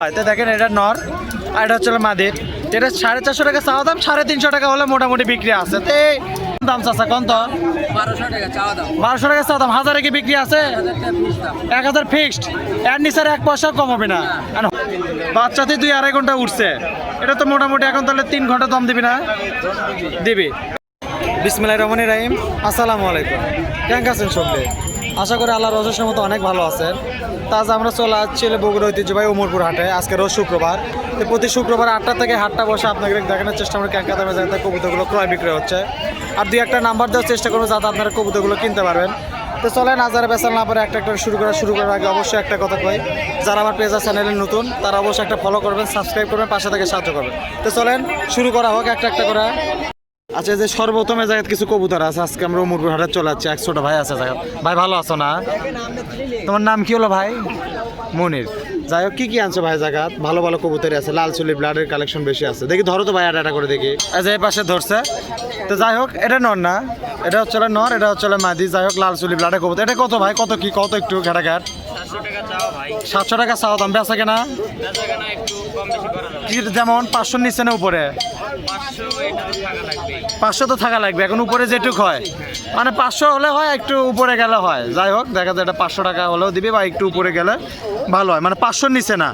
তো দেখেন এটা নর আর এটা হচ্ছে মাদির। এটা সাড়ে চারশো টাকা চাওয়া দাম সাড়ে তিনশো টাকা হলে মোটামুটি বিক্রি আছে। তো দাম চাষা কোন তো? বারোশো টাকা চাওয়া দাম। হাজারে কি বিক্রি আছে? এক হাজার ফিক্সড এর নিচের এক পয়সাও কম হবে না। বাচ্চাতে দুই আড়াই ঘণ্টা উঠছে। এটা তো মোটামুটি এখন তাহলে তিন ঘণ্টা দাম দিবি না? দিবি। বিসমিল্লাহ রহমানি রাহিম। আসসালামু আলাইকুম। কেমন আছেন সবলে আশা করি আল্লাহ রসের মতো অনেক ভালো আছেন। তাজ আমরা চলে আসছি বগুড়া ঐতিহ্যবাহী উমরপুর হাটে। আজকে রোজ শুক্রবার। তো প্রতি শুক্রবার আটটা থেকে হাটটা বসে আপনাকে দেখানোর চেষ্টা আমরা ক্যাঙ্কা দামে যাতে কবুতরগুলো ক্রয় বিক্রয় হচ্ছে। আর দুই একটা নাম্বার দেওয়ার চেষ্টা করব যাতে আপনারা কবুতরগুলো কিনতে পারবেন। তো চলেন আজারে বেচাল না পরে একটা একটা শুরু করা শুরু করার আগে অবশ্যই একটা কথা কই। যারা আমার পেজা চ্যানেলে নতুন, তারা অবশ্যই একটা ফলো করবেন সাবস্ক্রাইব করবেন, পাশে থেকে সাহায্য করবেন। তো চলেন, শুরু করা হোক একটা একটা করে। আচ্ছা যে সর্বপ্রথমে জায়গায় কিছু কবুতর আছে আজকে আমরা উমরপুর হাটে চলে যাচ্ছি এক ছোট ভাই আছে জায়গা ভাই ভালো আছো না? তোমার নাম কি হলো ভাই? মনির। যাই হোক কি কি আনছো ভাই জায়গা ভালো ভালো কবুতরই আছে লাল চুলি ব্লাডের কালেকশন বেশি আছে। দেখি ধরো তো ভাই আটা করে দেখি। যে এই পাশে ধরছে। তো যাই হোক এটা নর না? এটা হচ্ছে নর এটা হচ্ছে মাদি। যাই হোক লাল চুলি ব্লাডের কবুতর। এটা কত ভাই? কত কি? কত একটু ঘাটাঘাট সাতশো টাকা সাতশো দাম বেচা কেনা? যেমন পাঁচশো নিচে না উপরে? পাঁচশো তো থাকা লাগবে, এখন উপরে যেটুক হয়। মানে পাঁচশো হলে হয়, একটু উপরে গেলে হয়। যাই হোক, দেখা যায় এটা পাঁচশো টাকা হলেও দিবি বা একটু উপরে গেলে ভালো হয়। মানে পাঁচশোর নিচে না,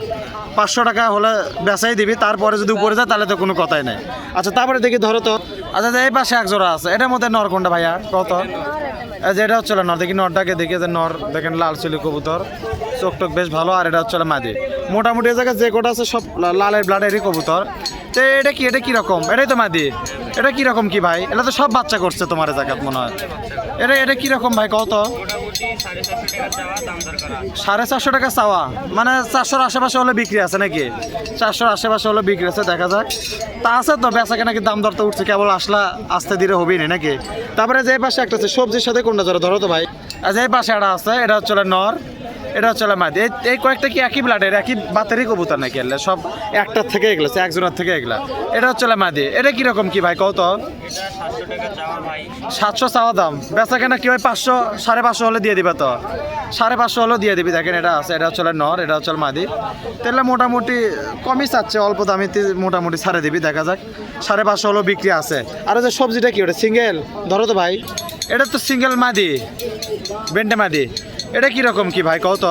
পাঁচশো টাকা হলে বেচাই দিবি, তারপরে যদি উপরে যায় তাহলে তো কোনো কথাই নেই। আচ্ছা তারপরে দেখি ধরো তো। আচ্ছা এই পাশে এক জোড়া আছে। এটার মধ্যে নর কোনটা ভাইয়া? কত যে এটা হচ্ছে নর। দেখি নরটাকে দেখি যে নর, দেখেন লাল চুলি কবুতর। চোখ টোক বেশ ভালো, আর এটা হচ্ছে মাদি। মোটামুটি জায়গায় যে কোটা আছে সব লালের ব্লাডেরই কবুতর। এটা কি, এটা এটাই তো মাদি। এটা কি ভাই? এটা তো সব বাচ্চা করছে তোমার মনে হয়। এটা এটা ভাই কত সাড়ে চারশো টাকা চাওয়া। মানে চারশোর আশেপাশে হলে বিক্রি আছে নাকি? চারশোর আশেপাশে হলে বিক্রি আছে, দেখা যাক। তা আছে তো, বেচা কেনা কি দাম দর তো উঠছে, কেবল আসলা, আসতে ধীরে হবেই না নাকি? তারপরে যে পাশে একটা আছে, সবজির সাথে কোনটা ধরো ধরো তো ভাই। যে পাশে একটা আছে, এটা হচ্ছে নর। এটা হচ্ছে মাদি এই কয়েকটা কি একই ব্লাডের একই বাতেরই কবুতর নাকি এগুলো? সব একটার থেকে এগুলো একজনের থেকে এগুলা। এটা হচ্ছে মাদি এটা কীরকম কি ভাই কত সাতশো চাওয়া দাম। বেচা কেনা কি হয় পাঁচশো সাড়ে পাঁচশো হলে দিয়ে দিবে তো? সাড়ে পাঁচশো হলেও দিয়ে দিবি দেখেন এটা আছে এটা হচ্ছে নর এটা হচ্ছে মাদি। তাহলে মোটামুটি কমই চাচ্ছে অল্প দামে মোটামুটি ছাড়ে দিবি দেখা যাক। সাড়ে পাঁচশো হলেও বিক্রি আছে। আর ওই যে সবজিটা কি ওটা? সিঙ্গেল? ধরো তো ভাই। এটা তো সিঙ্গেল মাদি। বেন্টে মাদি। এটা কীরকম কি ভাই? কত?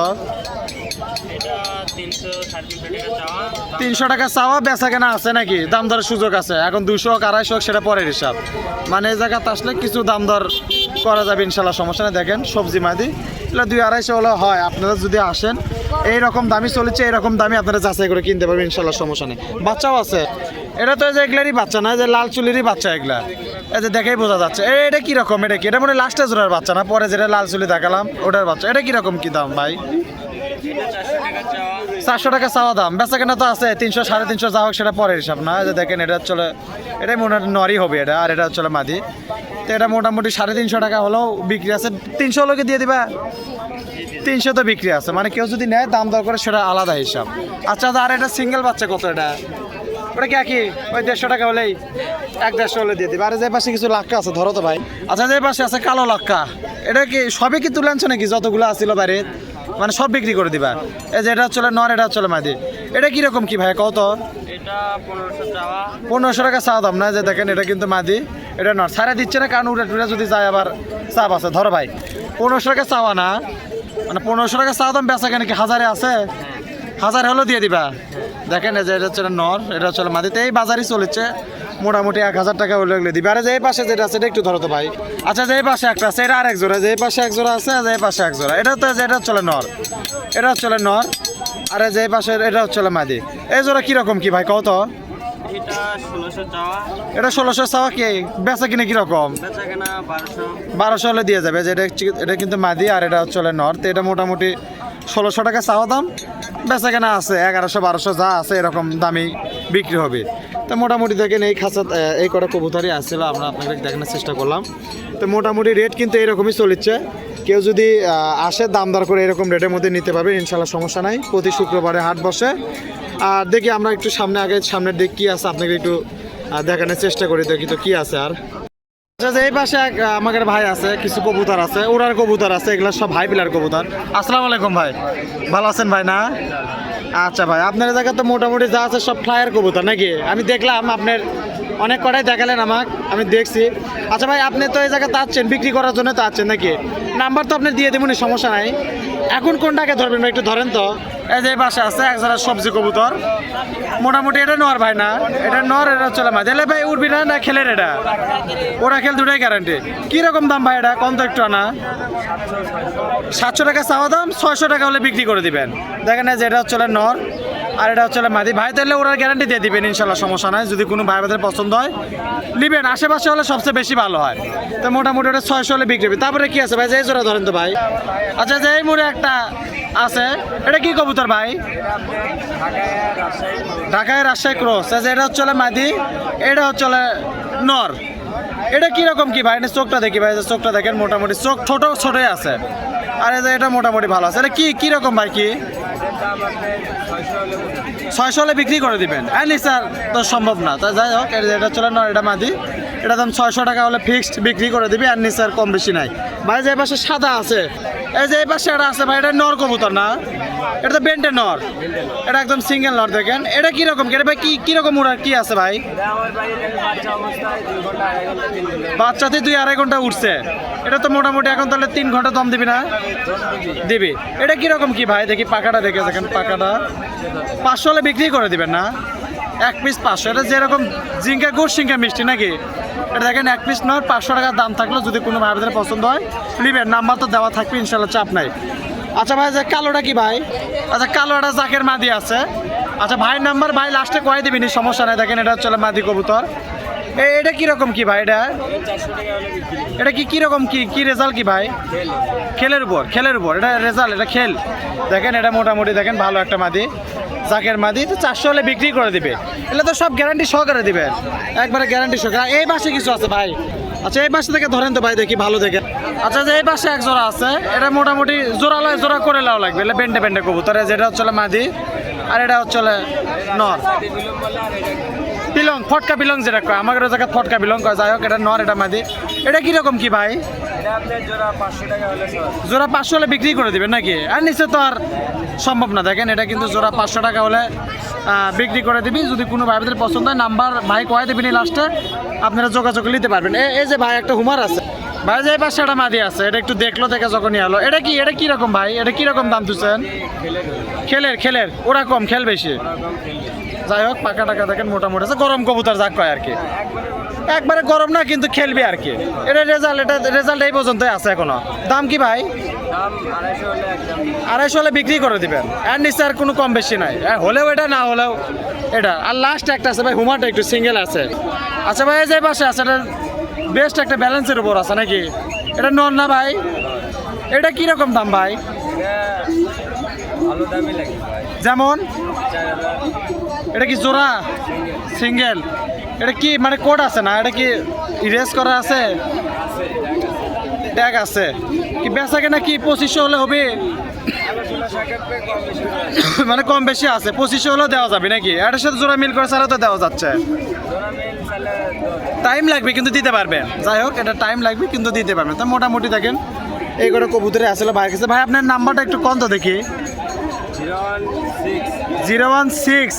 তিনশো টাকা চাওয়া, বেচা কেনা আছে নাকি? দাম দরের সুযোগ আছে। এখন দুশো হোক, আড়াইশো হোক, সেটা পরের হিসাব। মানে এই জায়গাতে আসলে কিছু দাম দর করা যাবে ইনশাল্লাহ সমস্যা নেই। দেখেন, সবজি মাদি। এগুলো দুই আড়াইশো হলে হয়। আপনারা যদি আসেন, এই রকম দামি চলেছে এরকম দামি আপনারা যাচাই করে কিনতে পারবেন ইনশাল্লাহ সমস্যা নেই। বাচ্চাও আছে। এটা তো যে এগুলারই বাচ্চা না যে লাল চুলেরই বাচ্চা এগুলা। এই যে দেখেই বোঝা যাচ্ছে। এটা কীরকম এটা কি? এটা মানে লাস্টে জোড়ার বাচ্চা না? পরে যেটা লাল চুলি দেখালাম, ওটার বাচ্চা। এটা কীরকম কি দাম ভাই? চারশো টাকা চাওয়া দাম। বেচা কেনা তো আছে, তিনশো, সাড়ে তিনশো যা হোক সেটা পরের হিসাব না? যে দেখেন, এটা চলে এটাই মোটামুটি নরই হবে এটা, আর এটা চলে মাদি। তো এটা মোটামুটি সাড়ে তিনশো টাকা হলেও বিক্রি আছে। তিনশো হলেও কি দিয়ে দিবা? তিনশো তো বিক্রি আছে। মানে কেউ যদি নেয়, দাম দর করে সেটা আলাদা হিসাব। আচ্ছা আর এটা সিঙ্গেল বাচ্চা কত এটা? ওটা কি একই ওই দেড়শো টাকা হলেই এক দেড়শো হলে দিয়ে দিবে। আর যে পাশে কিছু লাক্কা আছে ধরো তো ভাই। আচ্ছা যে পাশে আছে কালো লাক্কা এটা কি সবই কি তুলে আনছো নাকি? যতগুলো আসছিল বাইরে মানে সব বিক্রি করে দিবা। এই যে এটা চলে নর এটা চলে মাদি। এটা কীরকম কি ভাই কত? এটা পনেরোশো চাওয়া। পনেরোশো টাকা চা দাম না যে দেখেন এটা কিন্তু মাদি এটা নর। সারা দিচ্ছে না কারণ উড়ে টুড়ে যদি যায় আবার চাপ আছে। ধরো ভাই পনেরোশো টাকা চাওয়া না মানে পনেরোশো টাকা চা দাম বেচা কেন কি হাজারে আছে? হাজার হলেও দিয়ে দিবা। দেখেন এই যে এটা হচ্ছে নর এটা হচ্ছে মাদিতে এই বাজারই চলেছে মোটামুটি এক হাজার টাকা হলে এগুলো দিবে। আর যে এই পাশে যেটা আছে এটা একটু ধরো তো ভাই। আচ্ছা যে এই পাশে একটা আছে এটা আর এক জোড়া। যে এই পাশে এক জোড়া আছে যে এই পাশে এক জোড়া। এটা তো এটা চলে নর। এটা চলে নর। আর যে পাশে এটা হচ্ছে মাদি। এই জোড়া কীরকম কি ভাই কত এটা ষোলোশো চাওয়া। কি? বেচা কিনে কীরকম? বারোশো। হলে দিয়ে যাবে। যে এটা এটা কিন্তু মাদি আর এটা হচ্ছে নর্থ এটা মোটামুটি ষোলোশো টাকা চাওয়া দাম। বেচা কেনা আছে, এগারোশো, বারোশো, যা আছে এরকম দামি বিক্রি হবে। তো মোটামুটি দেখেন এই খাঁচা এই কটা কবুতরই আসছিল, আমরা আপনাকে দেখানোর চেষ্টা করলাম। তো মোটামুটি রেট কিন্তু এরকমই চলেছে। কেউ যদি আসে দাম দর করে এরকম রেটের মধ্যে নিতে পারবে, ইনশাল্লাহ সমস্যা নাই। প্রতি শুক্রবারে হাট বসে। আর দেখি আমরা একটু সামনে আগে, সামনের দিক কী আছে, আপনাকে একটু দেখানোর চেষ্টা করি, দেখি তো কী আছে আর। আচ্ছা এই পাশে এক আমাদের ভাই আছে, কিছু কবুতর আছে ওরার কবুতর আছে, এগুলো সব ভাই পিলার কবুতর। আসসালামু আলাইকুম ভাই। ভালো আছেন ভাই না? আচ্ছা ভাই, আপনার জায়গা তো মোটামুটি যা আছে সব ফ্লায়ার কবুতর নাকি? আমি দেখলাম আপনার অনেক কটাই দেখালেন আমাকে, আমি দেখছি। আচ্ছা ভাই, আপনি তো এই জায়গা তাচ্ছেন বিক্রি করার জন্য তো তাচ্ছেন নাকি? নাম্বার তো আপনি দিয়ে দেবেন, সমস্যা নাই। এখন কোনটাকে ধরবেন ভাই, একটু ধরেন তো। এই যে পাশে আছে, এক জোড়া সবজি কবুতর। মোটামুটি এটা নর ভাই না, এটা নর, এটা চলে মাঝে এলে ভাই উঠবি না না খেলের এটা? ওরা খেল দুটাই গ্যারান্টি কীরকম দাম ভাই এটা? কম তো একটু আনা। সাতশো টাকা চাওয়া দাম, ছয়শো টাকা হলে বিক্রি করে দিবেন। দেখেন এই যে এটা চলে নর। আর এটা হচ্ছে মাদি। ভাই, তাহলে ওরা গ্যারান্টি দিয়ে দিবেন ইনশাল্লাহ সমস্যা নাই। যদি কোনো ভাই ভাইদের পছন্দ হয়, নিবেন। আশেপাশে হলে সবচেয়ে বেশি ভালো হয়। তো মোটামুটি ওটা ছয়শো হলে বিক্রি হবে। তারপরে কি আছে ভাই? যে জোড়া ধরেন তো ভাই। আচ্ছা যে এই মোড়ে একটা আছে, এটা কি কবুতর ভাই? ঢাকায় রাজশাহী ক্রস। আচ্ছা এটা হচ্ছে মাদি, এটা হচ্ছে নর। এটা কীরকম কি ভাই? চোখটা দেখি ভাই চোখটা দেখেন, মোটামুটি চোখ ছোটো, ছোটোই আছে। আর এটা মোটামুটি ভালো আছে। এটা কি কীরকম ভাই কি? ছয়শো হলে বিক্রি করে দিবেন। হ্যাঁ নি স্যার তো সম্ভব না। তা যাই হোক, এটা- চলে নয়, এটা মাদি। এটা দাম ছয়শো টাকা হলে ফিক্সড বিক্রি করে দিবি, আর নি স্যার কম বেশি নাই। ভাই যে পাশে সাদা আছে এই যে এই পাশে একটা আছে ভাই, এটা নর কবুতর না? এটা তো বেন্টে নর। এটা একদম সিঙ্গেল নর, দেখেন। এটা কীরকম এটা ভাই কি কীরকম উড়ার, কি আছে ভাই? বাচ্চাতে দুই আড়াই ঘণ্টা উঠছে এটা তো মোটামুটি এখন তাহলে তিন ঘণ্টা দম দিবি না? দিবি। এটা কীরকম কি ভাই? দেখি পাকাটা দেখে দেখেন পাকাটা পাঁচশো হলে বিক্রি করে দিবেন না? এক পিস পাঁচশো। এটা যেরকম জিঙ্কা গুড় সিঙ্কা মিষ্টি নাকি? এটা দেখেন এক পিস নয় পাঁচশো টাকার দাম থাকল, যদি কোনো ভাই ভাইদের পছন্দ হয়, নিবেন। নাম্বার তো দেওয়া থাকবে ইনশাল্লাহ চাপ নাই। আচ্ছা ভাই, যে কালোটা কি ভাই? আচ্ছা কালোটা জাকের মাদি আছে। আচ্ছা ভাই নাম্বার ভাই লাস্টে কয়ে দিবিনি সমস্যা নাই। দেখেন, এটা হচ্ছে মাদি কবুতর। এটা কীরকম কি ভাই? এটা? এটা কি কীরকম কি কি রেজাল্ট কি ভাই? খেলের উপর খেলের উপর। এটা রেজাল্ট এটা খেল। দেখেন, এটা মোটামুটি দেখেন, ভালো একটা মাদি। চাকের মাদি, তো চারশো হলে বিক্রি করে দিবে। এগুলো তো সব গ্যারান্টি সহকারে দিবে। একবারে গ্যারান্টি সহকারে। এই পাশে কিছু আছে ভাই? আচ্ছা এই পাশে থেকে ধরেন তো ভাই, দেখি ভালো দেখে। আচ্ছা যে এই পাশে এক জোড়া আছে, এটা মোটামুটি জোড়া লয় জোড়া করে লাও লাগবে। এটা বেন্ডে বেন্ডে কবুতর যেটা হচ্ছে মাদি, আর এটা হচ্ছে নর। পিলং ফটকা পিলং যেটা কয় আমাদের জায়গায় ফটকা পিলং কয়, যাই হোক, এটা নর, এটা মাদি। এটা কীরকম কি ভাই? জোড়া পাঁচশো হলে বিক্রি করে দিবেন নাকি? আর নিচে তো আর সম্ভব না, দেখেন, এটা কিন্তু জোড়া পাঁচশো টাকা হলে বিক্রি করে দিবি। যদি কোনো ভাইদের পছন্দ হয়, নাম্বার ভাই কয়ে দিবেন লাস্টে আপনারা যোগাযোগ নিতে পারবেন। এই যে ভাই, একটা হুমার আছে। ভাই, যে পাশে একটা মাদি আছে, এটা একটু দেখল, দেখে যখনই এলো। এটা কি, এটা কীরকম ভাই? এটা কীরকম দাম তুলছেন খেলের খেলের, ওরা কম, খেল বেশি? যাই হোক পাকা টাকা দেখেন মোটামুটি আছে। গরম কবুতর যাক কয় আর কি। একবারে গরম না কিন্তু খেলবি আর কি। এটা রেজাল্ট এটা রেজাল্ট এই পর্যন্তই আছে এখনও। দাম কি ভাই? আড়াইশো হলে বিক্রি করে দিবেন। আর নিচে আর কোনো কম বেশি নাই। হলেও এটা না হলেও এটা। আর লাস্ট একটা আছে ভাই হুমাটা একটু সিঙ্গেল আছে। আচ্ছা ভাই এই যে পাশে আছে এটা বেস্ট একটা ব্যালেন্সের উপর আছে নাকি? এটা নন না ভাই? এটা কীরকম দাম ভাই? যেমন? এটা কি জোড়া? সিঙ্গেল? এটা কি মানে কোড আছে না? এটা কি ইরেজ করা আছে? ট্যাগ আছে। কি বেচা কেনা কি পঁচিশশো হলে হবে? মানে কম বেশি আছে। পঁচিশশো হলেও দেওয়া যাবে নাকি? এটার সাথে জোড়া মিল করে ছাড়া তো দেওয়া যাচ্ছে। টাইম লাগবে কিন্তু দিতে পারবেন যাই হোক এটা টাইম লাগবে কিন্তু দিতে পারবেন তো মোটামুটি দেখেন এই করে কবুতরে আসলে ভাই কাছে। ভাই আপনার নাম্বারটা একটু কম তো দেখি zero one six.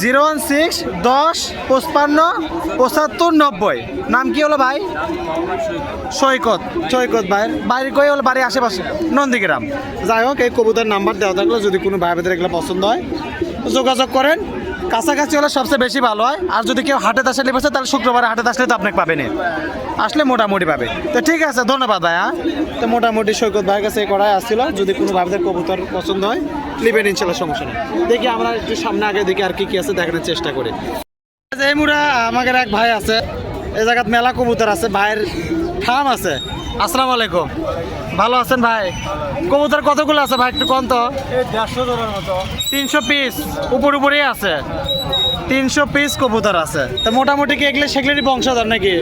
Zero one six দশ পঁচপান্ন পঁচাত্তর নব্বই। নাম কি হলো ভাই? সৈকত। সৈকত ভাই। বাড়ি কই হলো? বাড়ির আশেপাশে নন্দীগ্রাম। যাই হোক এই কবুতার নাম্বার দেওয়া থাকল যদি কোনো ভাই ভাইদের এগুলো পছন্দ হয় যোগাযোগ করেন। কাছাকাছি হলে সবচেয়ে বেশি ভালো হয়। আর যদি কেউ হাটে আসলে বসে তাহলে শুক্রবারে হাটে আসলে তো আপনাকে পাবেন আসলে মোটামুটি পাবে। তো ঠিক আছে, ধন্যবাদ ভাই হ্যাঁ? তো মোটামুটি সৈকত ভাইয়ের কাছে করাই আসছিল। যদি কোনো ভাইদের কবুতর পছন্দ হয়, নেবেন ইনশাল্লাহ, সমস্যা নেই। দেখি আমরা একটু সামনে আগে দেখি আর কি কি আছে, দেখানোর চেষ্টা করি। এই মুড়া, আমাদের এক ভাই আছে। এই জায়গাত মেলা কবুতর আছে, ভাইয়ের ফার্ম আছে। আসসালামু আলাইকুম। ভালো আছেন ভাই? কবুতর কতগুলো আছে ভাই একটু কম তো? তিনশো পিস উপর উপরেই আছে। তিনশো পিস কবুতর আছে। তো মোটামুটি কি এগুলো সেগুলোরই বংশধর নাকি?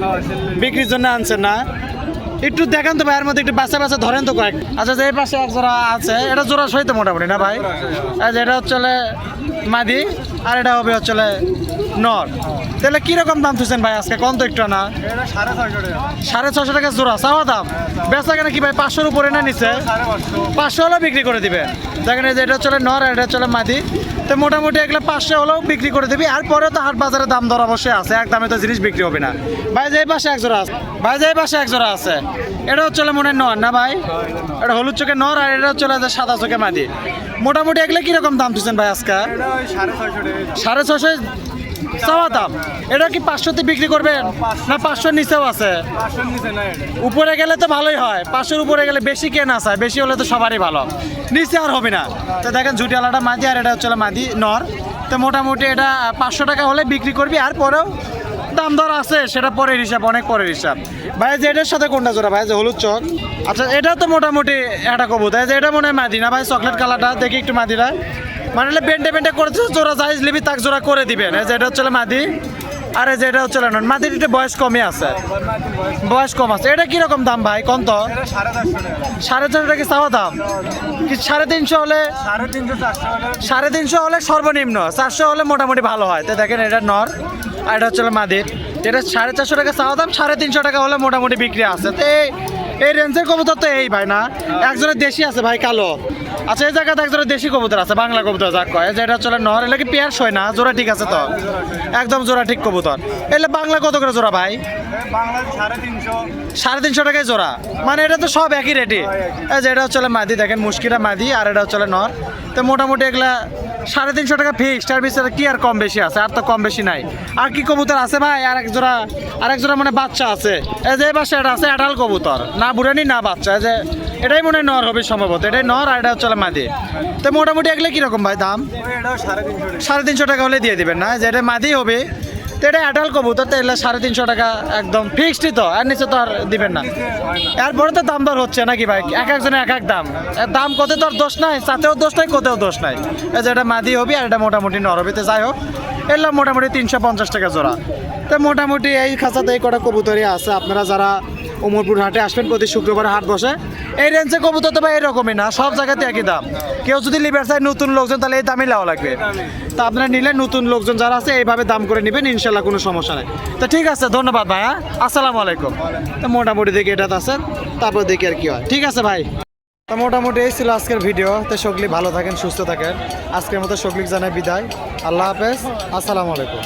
বিক্রির জন্য আনছেন না? একটু দেখেন তো ভাইয়ের মধ্যে একটু বাচ্চা বাচ্চা ধরেন তো কয়েক। আচ্ছা যে এই পাশে এক জোড়া আছে এটা জোড়া সহিত মোটামুটি না ভাই? আচ্ছা এটা হচ্ছে মাদি আর এটা হবে হচ্ছে নর। তাহলে কীরকম দাম তুলছেন ভাই আজকে? কম তো একটু না সাড়ে ছশো টাকা। জোড়া চাওয়া দাম? বেচা কেন কি ভাই পাঁচশোর উপরে না নিচে? পাঁচশো। পাঁচশো হলেও বিক্রি করে দিবে দেখেন এই যে এটা চলে নর আর এটা চলে মাদি। তো মোটামুটি এগুলো পাঁচশো হলেও বিক্রি করে দিবি। আর পরে তো হাট বাজারে দাম দর অবশ্যই আছে এক দামে তো জিনিস বিক্রি হবে না। ভাই যে পাশে এক জোড়া আছে। ভাই যে পাশে এক জোড়া আছে। এটা হচ্ছে মনে হয় নর না ভাই? এটা হলুদ চোখে নর আর এটা হচ্ছে সাদা চোখে মাদি। মোটামুটি এগুলো কীরকম দাম তুলছেন ভাই আজকে? সাড়ে ছশো চাওয়া দাম। এটা কি পাঁচশোতে বিক্রি করবেন? না পাঁচশোর নিচেও আছে? উপরে গেলে তো ভালোই হয়। পাঁচশোর উপরে গেলে বেশি কে না চায় বেশি হলে তো সবারই ভালো। নিচে আর হবে না। তো দেখেন ঝুটিয়ালাটা মাদি আর এটা হচ্ছে মাদি নর। তো মোটামুটি এটা পাঁচশো টাকা হলে বিক্রি করবি আর পরেও দাম দর আছে, সেটা পরের হিসাব, অনেক পরের হিসাব। ভাই, যে এটার সাথে কোনটা জোড়া? ভাই, যে হলুদ চক। আচ্ছা এটা তো মোটামুটি একটা কবু তাই যে এটা মনে হয় মাদিনা ভাই? চকলেট কালারটা, দেখি একটু মাদিরা মানে বেন্টে বেন্টে করেছে জোড়া যাই লিবি তাক জোড়া করে দিবেন। যে এটা হচ্ছে মাদি। আর এই যে এটা হচ্ছে নন মাদির একটু বয়স কমই আছে। বয়স কম আছে। এটা কীরকম দাম ভাই? কম তো? সাড়ে চারশো টাকা। চাওয়া দাম? কি সাড়ে তিনশো হলে? সাড়ে তিনশো হলে। সাড়ে তিনশো হলে সর্বনিম্ন। চারশো হলে মোটামুটি ভালো হয়। তো দেখেন এটা নর আর এটা হচ্ছে মাদির। এটা সাড়ে চারশো টাকা চাওয়া দাম সাড়ে তিনশো টাকা হলে মোটামুটি বিক্রি আছে। তো এই রেঞ্জের কবুতর তো এই ভাই না। একজনের দেশি আছে ভাই কালো। আচ্ছা এই জায়গাতে একজনের দেশি কবুতর আছে, বাংলা কবুতর যাক কয়। যে এটা চলে নর এলে কি পেয়ার হয় না? জোড়া ঠিক আছে তো? একদম জোড়া ঠিক কবুতর। এলে বাংলা কত করে জোড়া ভাই? সাড়ে তিনশো টাকায় জোড়া। মানে এটা তো সব একই রেটে এই যে এটা হচ্ছে মাদি, দেখেন মুশকিরা মাদি, আর এটা হচ্ছে নর তো মোটামুটি এগুলা সাড়ে তিনশো টাকা ফিক্সড আর ভিতরে কি আর কম বেশি আছে? আর তো কম বেশি নাই। আর কি কবুতর আছে ভাই? আর এক জোড়া আর এক জোড়া মানে বাচ্চা আছে। এই যে এবার সেটা আছে আঠাল কবুতর। না বুড়ানি না বাচ্চা। এই যে এটাই মনে হয় নর হবে সম্ভবত। এটাই নর আর এটা হচ্ছে মাদি। তো মোটামুটি এগুলো কীরকম ভাই দাম? সাড়ে তিনশো টাকা। সাড়ে তিনশো টাকা হলে দিয়ে দেবেন না? যে এটা মাদি হবে। তো এটা অ্যাডাল কবুতর তো এগুলো সাড়ে তিনশো টাকা একদম ফিক্সডই তো আর নিচে তো আর দিবেন না। এরপরে তো দাম দর হচ্ছে নাকি ভাই? এক একজনের এক এক দাম। দাম কত তো আর দোষ নাই, সাথেও দোষ নাই কোথাও দোষ নাই। এই যে এটা মাদি হবি আর এটা মোটামুটি নর হবে তো যাই হোক, এগুলো মোটামুটি তিনশো পঞ্চাশ টাকা জোড়া। তো মোটামুটি এই খাঁচাতে এই কটা কবুতরই আছে। আপনারা যারা উমরপুর হাটে আসবেন, প্রতি শুক্রবার হাট বসে। এই রেঞ্জে কবুতর তো ভাই এরকমই না, সব জায়গাতে একই দাম। কেউ যদি লিবার চায় নতুন লোকজন, তাহলে এই দামই লাও লাগবে। তা আপনারা নিলে নতুন লোকজন যারা আছে, এইভাবে দাম করে নেবেন ইনশাল্লাহ কোনো সমস্যা নেই। তো ঠিক আছে, ধন্যবাদ ভাই হ্যাঁ? আসসালামু আলাইকুম। তো মোটামুটি দেখি এটা আছেন তারপর দেখি আর কি হয়। ঠিক আছে ভাই। তো মোটামুটি এই ছিল আজকের ভিডিও। তো সকলি ভালো থাকেন, সুস্থ থাকেন। আজকের মতো সকলিক জানাই বিদায়। আল্লাহ হাফেজ। আসসালামু আলাইকুম।